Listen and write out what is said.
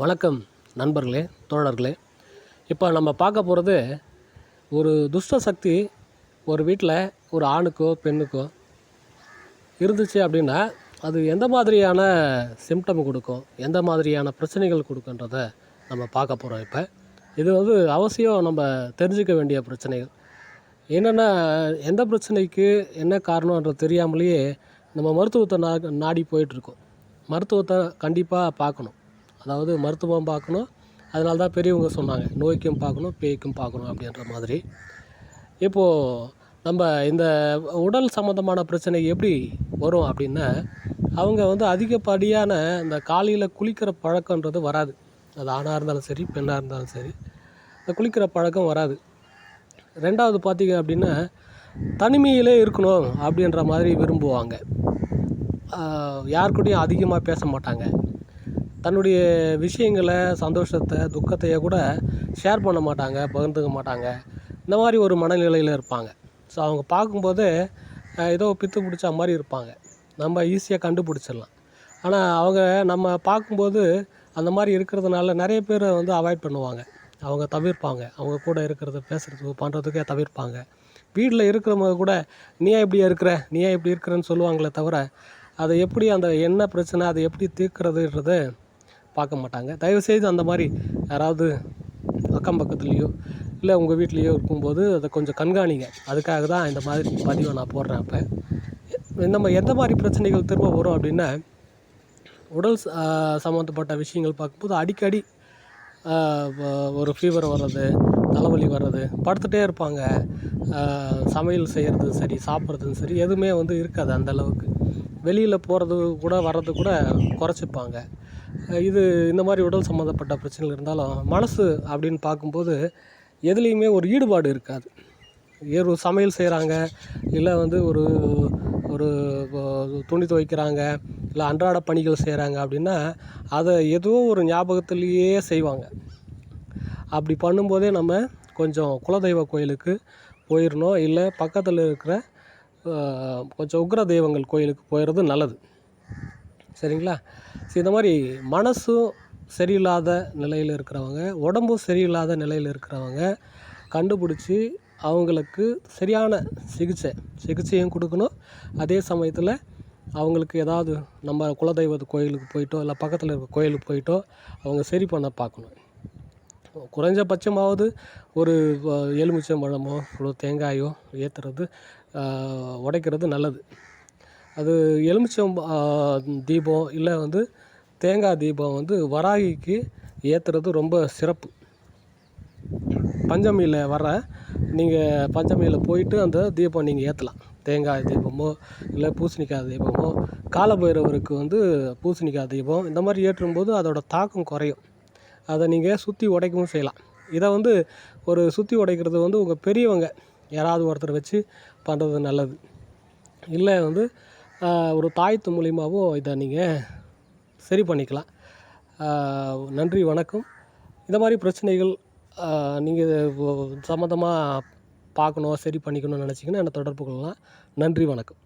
வணக்கம் நண்பர்களே தோழர்களே. இப்போ நம்ம பார்க்க போகிறது ஒரு துஷ்ட சக்தி ஒரு வீட்டில் ஒரு ஆணுக்கோ பெண்ணுக்கோ இருந்துச்சு அப்படின்னா அது எந்த மாதிரியான சிம்டம் கொடுக்கும்? எந்த மாதிரியான பிரச்சனைகள் கொடுக்குன்றத நம்ம பார்க்க போகிறோம் இப்போ. இது வந்து அவசியம் நம்ம தெரிஞ்சுக்க வேண்டிய பிரச்சனைகள். என்னென்னா எந்த பிரச்சனைக்கு என்ன காரணம்ன்றது தெரியாமலேயே நம்ம மருத்துவத்தை நா நாடி போயிட்டுருக்கோம் மருத்துவத்தை கண்டிப்பாக பார்க்கணும். அதாவது மருத்துவம் பார்க்கணும். அதனால தான் பெரியவங்க சொன்னாங்க நோய்க்கும் பார்க்கணும் பேய்க்கும் பார்க்கணும் அப்படின்ற மாதிரி. இப்போது நம்ம இந்த உடல் சம்மந்தமான பிரச்சனை எப்படி வரும் அப்படின்னா அவங்க வந்து அதிகப்படியான இந்த காலையில் குளிக்கிற பழக்கன்றது வராது. அது ஆணாக இருந்தாலும் சரி பெண்ணாக இருந்தாலும் சரி இந்த குளிக்கிற பழக்கம் வராது. ரெண்டாவது பார்த்தீங்க அப்படின்னா தனிமையிலே இருக்கணும் அப்படின்ற மாதிரி விரும்புவாங்க. யாருக்கிட்டையும் அதிகமாக பேச மாட்டாங்க. தன்னுடைய விஷயங்களை சந்தோஷத்தை துக்கத்தையே கூட ஷேர் பண்ண மாட்டாங்க பகிர்ந்துக்க மாட்டாங்க. இந்த மாதிரி ஒரு மனநிலையில் இருப்பாங்க. ஸோ அவங்க பார்க்கும்போது ஏதோ பித்து பிடிச்ச மாதிரி இருப்பாங்க. நம்ம ஈஸியாக கண்டுபிடிச்சிடலாம். ஆனால் அவங்க நம்ம பார்க்கும்போது அந்த மாதிரி இருக்கிறதுனால நிறைய பேர் வந்து அவாய்ட் பண்ணுவாங்க. அவங்க தவிர்ப்பாங்க. அவங்க கூட இருக்கிறத பேசுகிறதுக்கு பண்ணுறதுக்கே தவிர்ப்பாங்க. வீட்டில் இருக்கிறவங்க கூட நீயா ஏன் இப்படி இருக்கிற? நீயா இப்படி இருக்கிறன்னு சொல்லுவாங்களே தவிர அதை எப்படி அந்த என்ன பிரச்சனை அதை எப்படி தீர்க்கிறதுன்றது பார்க்க மாட்டாங்க. தயவுசெய்து அந்த மாதிரி யாராவது அக்கம் பக்கத்துலேயோ இல்லை உங்கள் வீட்லேயோ இருக்கும்போது அதை கொஞ்சம் கண்காணிங்க. அதுக்காக தான் இந்த மாதிரி பதிவை நான் போடுறேன் அப்போ. நம்ம எந்த மாதிரி பிரச்சனைகள் திரும்ப வரும் அப்படின்னா உடல் சம்மந்தப்பட்ட விஷயங்கள் பார்க்கும்போது அடிக்கடி ஒரு ஃபீவர் வர்றது தலைவலி வர்றது படுத்துகிட்டே இருப்பாங்க. சமையல் செய்கிறது சரி சாப்பிட்றதும் சரி எதுவுமே வந்து இருக்காது அந்தளவுக்கு வெளியில் போகிறது கூட வர்றது கூட குறைச்சிப்பாங்க. இது இந்த மாதிரி உடல் சம்மந்தப்பட்ட பிரச்சனைகள் இருந்தாலும் மனசு அப்படின்னு பார்க்கும்போது எதுலேயுமே ஒரு ஈடுபாடு இருக்காது. ஒரு சமையல் செய்கிறாங்க இல்லை வந்து ஒரு ஒரு துணி துவைக்கிறாங்க இல்லை அன்றாட பணிகள் செய்கிறாங்க அப்படின்னா அதை ஏதோ ஒரு ஞாபகத்துலேயே செய்வாங்க. அப்படி பண்ணும்போதே நம்ம கொஞ்சம் குலதெய்வ கோயிலுக்கு போயிடணும் இல்லை பக்கத்தில் இருக்கிற கொஞ்சம் உக்ர தெய்வங்கள் கோயிலுக்கு போயிடுறது நல்லது. சரிங்களா? சரி இந்த மாதிரி மனசும் சரியில்லாத நிலையில் இருக்கிறவங்க உடம்பும் சரியில்லாத நிலையில் இருக்கிறவங்க கண்டுபிடிச்சி அவங்களுக்கு சரியான சிகிச்சை சிகிச்சையும் கொடுக்கணும். அதே சமயத்தில் அவங்களுக்கு ஏதாவது நம்ம குலதெய்வத்து கோயிலுக்கு போயிட்டோ இல்லை பக்கத்தில் இருக்க கோயிலுக்கு போயிட்டோ அவங்க சரி பண்ண பார்க்கணும். குறைஞ்சபட்சமாவது ஒரு எலுமிச்சம்பழமோ ஒரு தேங்காயோ ஏற்றுறது உடைக்கிறது நல்லது. அது எலுமிச்சம் தீபம் இல்லை வந்து தேங்காய் தீபம் வந்து வராகிக்கு ஏற்றுறது ரொம்ப சிறப்பு. பஞ்சமியில் வர நீங்கள் பஞ்சமியில் போயிட்டு அந்த தீபம் நீங்கள் ஏற்றலாம் தேங்காய் தீபமோ இல்லை பூசணிக்காய் தீபமோ காலபைரவருக்கு வந்து பூசணிக்காய் தீபம் இந்த மாதிரி ஏற்றும்போது அதோட தாக்கம் குறையும். அதை நீங்கள் சுற்றி உடைக்கவும் செய்யலாம். இதை வந்து ஒரு சுற்றி உடைக்கிறது வந்து உங்கள் பெரியவங்க யாராவது ஒருத்தர் வச்சு பண்ணுறது நல்லது. இல்லை வந்து ஒரு தாயத்து மூலியமாகவும் இதை நீங்கள் சரி பண்ணிக்கலாம். நன்றி வணக்கம். இந்த மாதிரி பிரச்சனைகள் நீங்கள் சம்மந்தமாக பார்க்கணும் சரி பண்ணிக்கணும்னு நினச்சிங்கன்னா என்னை தொடர்பு கொள்ளலாம். நன்றி வணக்கம்.